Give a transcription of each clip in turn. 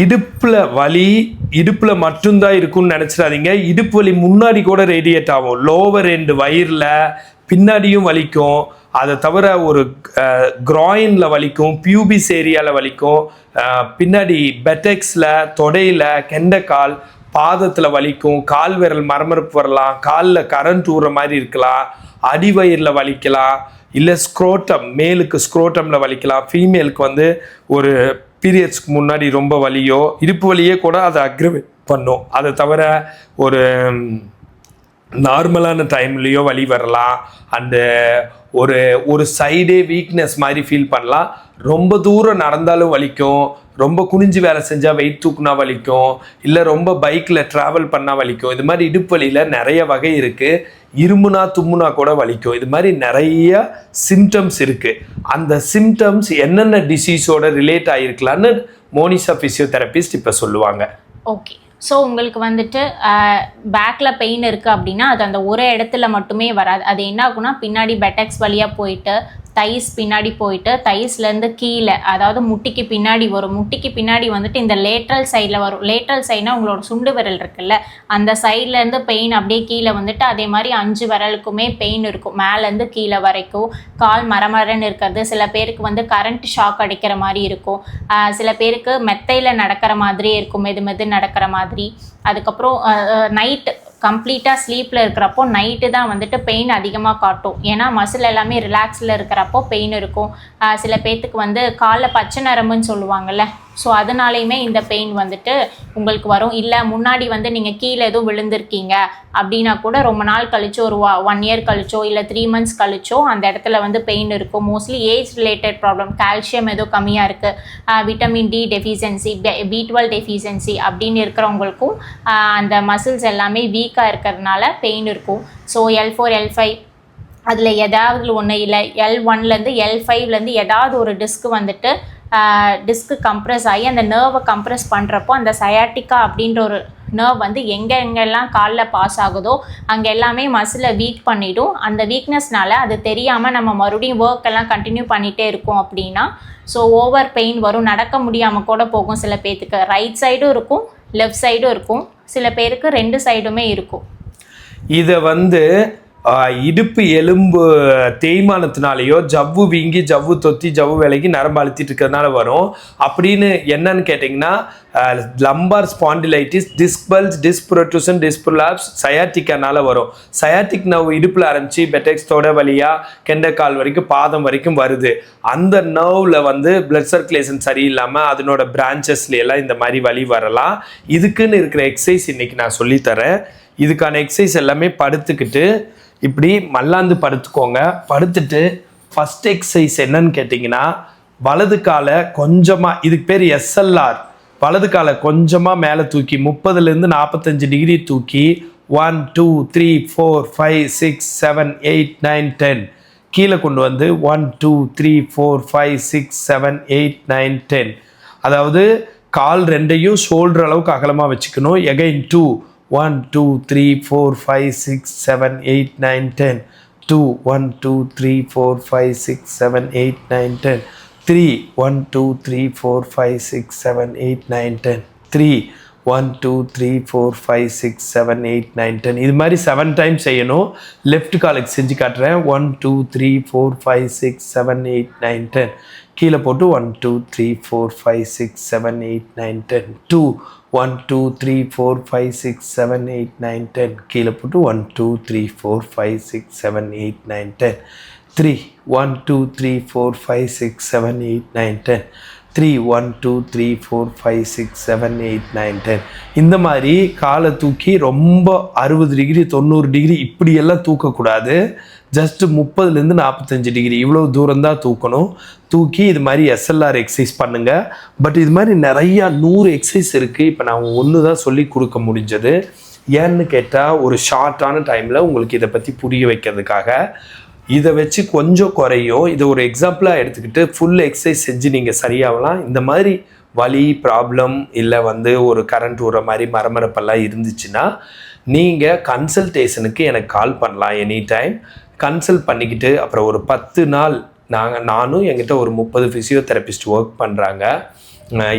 இடுப்பில் வலி இடுப்பில் மட்டும்தான் இருக்கும்னு நினச்சிடாதீங்க. இடுப்பு வலி முன்னாடி கூட ரேடியேட் ஆகும். லோவர் எண்டு வயிறில் பின்னாடியும் வலிக்கும். அதை தவிர ஒரு க்ராயினில் வலிக்கும் பியூபிஸ் ஏரியாவில் வலிக்கும். பின்னாடி பெட்டெக்ஸில் தொடையில் கெண்டைக்கால் பாதத்தில் வலிக்கும். கால் விரல் மரமரப்பு வரலாம். காலில் கரண்ட் ஊற மாதிரி இருக்கலாம். அடிவயிறில் வலிக்கலாம். இல்லை ஸ்க்ரோட்டம் மேலுக்கு ஸ்க்ரோட்டமில் வலிக்கலாம். ஃபீமேலுக்கு வந்து ஒரு பீரியட்ஸ்க்கு முன்னாடி ரொம்ப வலியோ இடுப்பு வலியே கூட அதை அக்ரிவேட் பண்ணும். அதை தவிர ஒரு நார்மலான டைம்லேயோ வலி வரலாம். அந்த ஒரு ஒரு சைடே வீக்னஸ் மாதிரி ஃபீல் பண்ணலாம். ரொம்ப தூரம் நடந்தாலும் வலிக்கும். ரொம்ப குனிஞ்சு வேலை செஞ்சால் வெயிட் தூக்குனா வலிக்கும் இல்லை ரொம்ப பைக்கில் ட்ராவல் பண்ணால் வலிக்கும். இது மாதிரி இடுப்பு வலியில் நிறைய வகை இருக்குது இருமுனா தும்முனா கூட வலிக்கும். இது மாதிரி நிறைய சிம்டம்ஸ் இருக்குது அந்த சிம்டம்ஸ் என்னென்ன டிசீஸோட ரிலேட் ஆகிருக்கலான்னு மோனிஷா ஃபிசியோதெரபிஸ்ட் இப்போ சொல்லுவாங்க. ஓகே ஸோ உங்களுக்கு வந்துட்டு பேக்கில் பெயின் இருக்குது அப்படின்னா அது அந்த ஒரு இடத்துல மட்டுமே வராது. அது என்ன ஆகுனா பின்னாடி பெட்டக்ஸ் வழியாக போயிட்டு தைஸ் பின்னாடி போயிட்டு தைஸ்லேருந்து கீழே அதாவது முட்டிக்கு பின்னாடி வரும். முட்டிக்கு பின்னாடி வந்துட்டு இந்த லேட்ரல் சைடில் வரும். லேட்ரல் சைட்னா உங்களோட சுண்டு விரல் இருக்குல்ல. அந்த சைட்லேருந்து பெயின் அப்படியே கீழே வந்துட்டு அதே மாதிரி அஞ்சு விரலுக்குமே பெயின் இருக்கும். மேலேருந்து கீழே வரைக்கும் கால் மரமரன்னு இருக்கிறது. சில பேருக்கு வந்து கரண்ட் ஷாக் அடிக்கிற மாதிரி இருக்கும். சில பேருக்கு மெத்தையில் நடக்கிற மாதிரியே இருக்கும். மெது மெது நடக்கிற மாதிரி. அதுக்கப்புறம் நைட் கம்ப்ளீட்டாக ஸ்லீப்பில் இருக்கிறப்போ நைட்டு தான் வந்துட்டு பெயின் அதிகமாக காட்டும். ஏன்னா மசில் எல்லாமே ரிலாக்ஸில் இருக்கிறப்போ பெயின் இருக்கும். சில பேர்த்துக்கு வந்து காலில் பச்சை நரம்புன்னு சொல்லுவாங்கள்ல ஸோ அதனாலையுமே இந்த பெயின் வந்துட்டு உங்களுக்கு வரும். இல்லை முன்னாடி வந்து நீங்கள் கீழே எதுவும் விழுந்திருக்கீங்க அப்படின்னா கூட ரொம்ப நாள் கழிச்சோ ஒரு ஒன் இயர் கழிச்சோ இல்லை த்ரீ மந்த்ஸ் கழிச்சோ அந்த இடத்துல வந்து பெயின் இருக்கும். Mostly age related problem calcium ஏதோ கம்மியாக இருக்குது vitamin D deficiency B twelve deficiency அப்படின்னு இருக்கிறவங்களுக்கும் அந்த மசில்ஸ் எல்லாமே வீக்காக இருக்கிறதுனால பெயின் இருக்கும். So L four L five அதில் ஏதாவது ஒன்று இல்லை. எல் ஒன்லேருந்து எல் ஃபைவ்லேருந்து ஏதாவது ஒரு டிஸ்க் வந்துட்டு டிஸ்க்கு கம்ப்ரெஸ் ஆகி அந்த நர்வை கம்ப்ரெஸ் பண்ணுறப்போ அந்த சயாட்டிக்கா அப்படின்ற ஒரு நர்வ் வந்து எங்கே எங்கெல்லாம் காலில் பாஸ் ஆகுதோ அங்கே எல்லாமே மசிலை வீக் பண்ணிவிடும் அந்த வீக்னஸ்னால அது தெரியாமல் நம்ம மறுபடியும் ஒர்க் எல்லாம் கண்டினியூ பண்ணிகிட்டே இருக்கோம் அப்படின்னா ஸோ ஓவர் பெயின் வரும். நடக்க முடியாமல் கூட போகும் சில பேர்த்துக்கு ரைட் சைடும் இருக்கும் லெஃப்ட் சைடும் இருக்கும். சில பேருக்கு ரெண்டு சைடுமே இருக்கும். இதை வந்து இடுப்பு எலும்பு தேய்மானத்தினாலேயோ ஜவ்வு வீங்கி ஜவ்வு தொத்தி ஜவ்வு விலகி நரம்பு அழுத்திட்டு இருக்கிறதுனால வரும். அப்படின்னு என்னன்னு கேட்டிங்கன்னா லம்பார் ஸ்பாண்டிலைட்டிஸ் டிஸ்பல்ஸ் டிஸ்ப்ரோட்டுசன் டிஸ்புலாப்ஸ் சயாட்டிக்கானால வரும். சயாட்டிக் நவ் இடுப்பில் ஆரம்பித்து பெட்டெக்ஸ் தொட வழியாக கெண்டைக்கால் வரைக்கும் பாதம் வரைக்கும் வருது. அந்த நர்வில் வந்து பிளட் சர்க்குலேஷன் சரியில்லாமல் அதனோட பிரான்ச்சஸ்லாம் இந்த மாதிரி வழி வரலாம். இதுக்குன்னு இருக்கிற எக்ஸசைஸ் இன்றைக்கி நான் சொல்லித்தரேன். இதுக்கான எக்ஸசைஸ் எல்லாமே படுத்துக்கிட்டு இப்படி மல்லாந்து படுத்துக்கோங்க. படுத்துட்டு ஃபஸ்ட் எக்ஸசைஸ் என்னன்னு கேட்டிங்கன்னா வலது காலை கொஞ்சமாக இதுக்கு பேர் எஸ்எல்ஆர் வலது காலை கொஞ்சமாக மேலே தூக்கி முப்பதுலேருந்து நாற்பத்தஞ்சு டிகிரி தூக்கி one two three four five six seven eight nine ten கீழே கொண்டு வந்து one two three four five six seven eight nine ten அதாவது கால் ரெண்டையும் ஷோல்டர் அளவுக்கு அகலமாக வச்சுக்கணும். Again two one two three four five six seven eight nine ten two one two three four five six seven eight nine ten three one two three four five six seven eight nine ten three one two three four five six seven eight nine ten இது மாதிரி seven time செய்யணும். Left காலுக்கு செஞ்சு காட்டுறேன். One two three four five six seven eight nine ten கீழே போட்டு one two three four five six seven eight nine ten two one two three four five six seven eight nine ten கீழே போட்டு one two three four five six seven eight nine ten three one two three four five six seven eight nine ten three one two three four five six seven eight nine ten இந்த மாதிரி காலை தூக்கி ரொம்ப அறுபது degree தொண்ணூறு degree இப்படியெல்லாம் தூக்கக்கூடாது. Just முப்பதுலேருந்து நாற்பத்தஞ்சு டிகிரி இவ்வளோ தூரம் தான் தூக்கணும். தூக்கி இது மாதிரி எஸ்எல்ஆர் எக்ஸசைஸ் பண்ணுங்கள் பட் இது மாதிரி நிறையா நூறு எக்ஸசைஸ் இருக்குது இப்போ நான் ஒன்று தான் சொல்லி கொடுக்க முடிஞ்சது. ஏன்னு கேட்டால் ஒரு ஷார்ட்டான டைமில் உங்களுக்கு இதை பற்றி புரிய வைக்கிறதுக்காக இதை வச்சு கொஞ்சம் குறையும் இதை ஒரு எக்ஸாம்பிளாக எடுத்துக்கிட்டு ஃபுல் எக்ஸசைஸ் செஞ்சு நீங்கள் சரியாகலாம். இந்த மாதிரி வலி ப்ராப்ளம் இல்லை வந்து ஒரு கரண்ட் விடுற மாதிரி மரமரப்பெல்லாம் இருந்துச்சுன்னா நீங்கள் கன்சல்டேஷனுக்கு எனக்கு கால் பண்ணலாம் எனி டைம் கன்சல்ட் பண்ணிக்கிட்டு அப்புறம் ஒரு பத்து நாள் நாங்கள் நானும் என்கிட்ட ஒரு முப்பது ஃபிசியோதெரபிஸ்ட் ஒர்க் பண்ணுறாங்க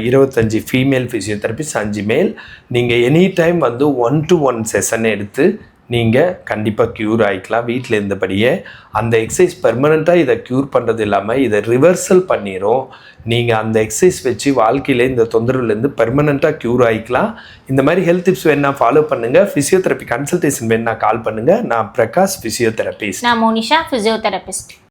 இருபத்தஞ்சி ஃபீமேல் ஃபிசியோதெரபிஸ்ட் அஞ்சு மேல் நீங்கள் எனி டைம் வந்து ஒன் டு ஒன் செஷன் எடுத்து நீங்கள் கண்டிப்பாக க்யூர் ஆகிக்கலாம் வீட்டில் இருந்தபடியே அந்த எக்ஸசைஸ் பெர்மனெண்ட்டாக இதை க்யூர் பண்ணுறது இல்லாமல் இதை ரிவர்சல் பண்ணிடும் நீங்கள் அந்த எக்ஸசைஸ் வச்சு வாழ்க்கையில் இந்த தொந்தரவுலேருந்து பெர்மனெண்ட்டாக க்யூர் ஆகிக்கலாம் இந்த மாதிரி ஹெல்த் டிப்ஸ் வேணால் ஃபாலோ பண்ணுங்கள் ஃபிசியோதெரப்பி கன்சல்டேஷன் வேணால் கால் பண்ணுங்கள் நான் பிரகாஷ் ஃபிசியோதெரபிஸ்ட் நான் மோனிஷா ஃபிசியோதெரபிஸ்ட்